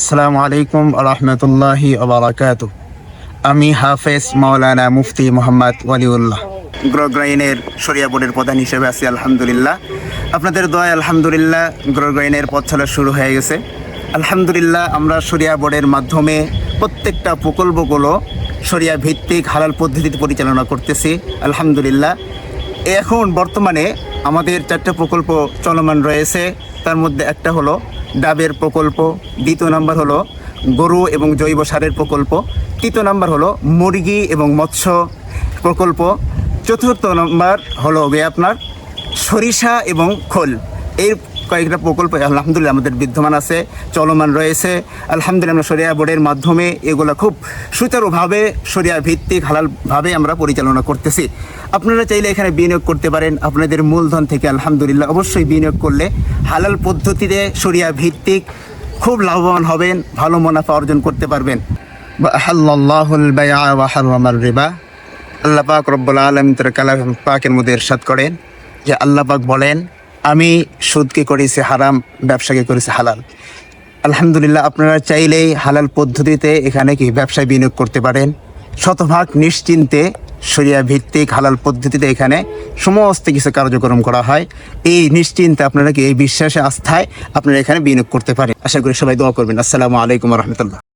আসসালামু আলাইকুম রহমতুল্লাহি আবরাকাত আমি হাফেজ মাওলানা মুফতি মোহাম্মদ ওয়ালিউল্লাহ। গ্রগ্রাইনের সরিয়া বোর্ডের প্রধান হিসেবে আছি, আলহামদুলিল্লাহ। আপনাদের দোয়ায় আলহামদুলিল্লাহ গ্রগ্রাইনের পথ চলা শুরু হয়ে গেছে। আলহামদুলিল্লাহ, আমরা সরিয়া বোর্ডের মাধ্যমে প্রত্যেকটা প্রকল্পগুলো সরিয়া ভিত্তিক হালাল পদ্ধতিতে পরিচালনা করতেছি। আলহামদুলিল্লাহ। এখন বর্তমানে আমাদের চারটে প্রকল্প চলমান রয়েছে। তার মধ্যে একটা হলো ডাবের প্রকল্প। দ্বিতীয় নাম্বার হলো গরু এবং জৈব সারের প্রকল্প। তৃতীয় নাম্বার হলো মুরগি এবং মৎস্য প্রকল্প। চতুর্থ নাম্বার হলো আপনার সরিষা এবং খোল। এই কয়েকটা প্রকল্প, আলহামদুলিল্লাহ আমাদের বিদ্যমান আছে, চলমান রয়েছে। আলহামদুলিল্লাহ আমরা সরিয়া বোর্ডের মাধ্যমে এগুলো খুব সুচারুভাবে সরিয়া ভিত্তিক, হালালভাবে আমরা পরিচালনা করতেছি। আপনারা চাইলে এখানে বিনিয়োগ করতে পারেন, আপনাদের মূলধন থেকে আলহামদুলিল্লাহ অবশ্যই বিনিয়োগ করলে হালাল পদ্ধতিতে সরিয়া ভিত্তিক খুব লাভবান হবেন, ভালো মুনাফা অর্জন করতে পারবেন। আল্লাহ পাক রব্বুল আলম তার কালাম পাকের মধ্যে ইরশাদ করেন যে আল্লাহ পাক বলেন আমি সুদকে করেছি হারাম, ব্যবসাকে করেছি হালাল। আলহামদুলিল্লাহ, আপনারা চাইলেই হালাল পদ্ধতিতে এখানে কি ব্যবসায় বিনিয়োগ করতে পারেন। শতভাগ নিশ্চিন্তে শরিয়া ভিত্তিক হালাল পদ্ধতিতে এখানে সমস্ত কিছু কার্যক্রম করা হয়। এই নিশ্চিন্তে আপনারা কি এই বিশ্বাসে আস্থায় আপনারা এখানে বিনিয়োগ করতে পারেন। আশা করি সবাই দোয়া করবেন। আসসালামু আলাইকুম রহমতুল্লাহ।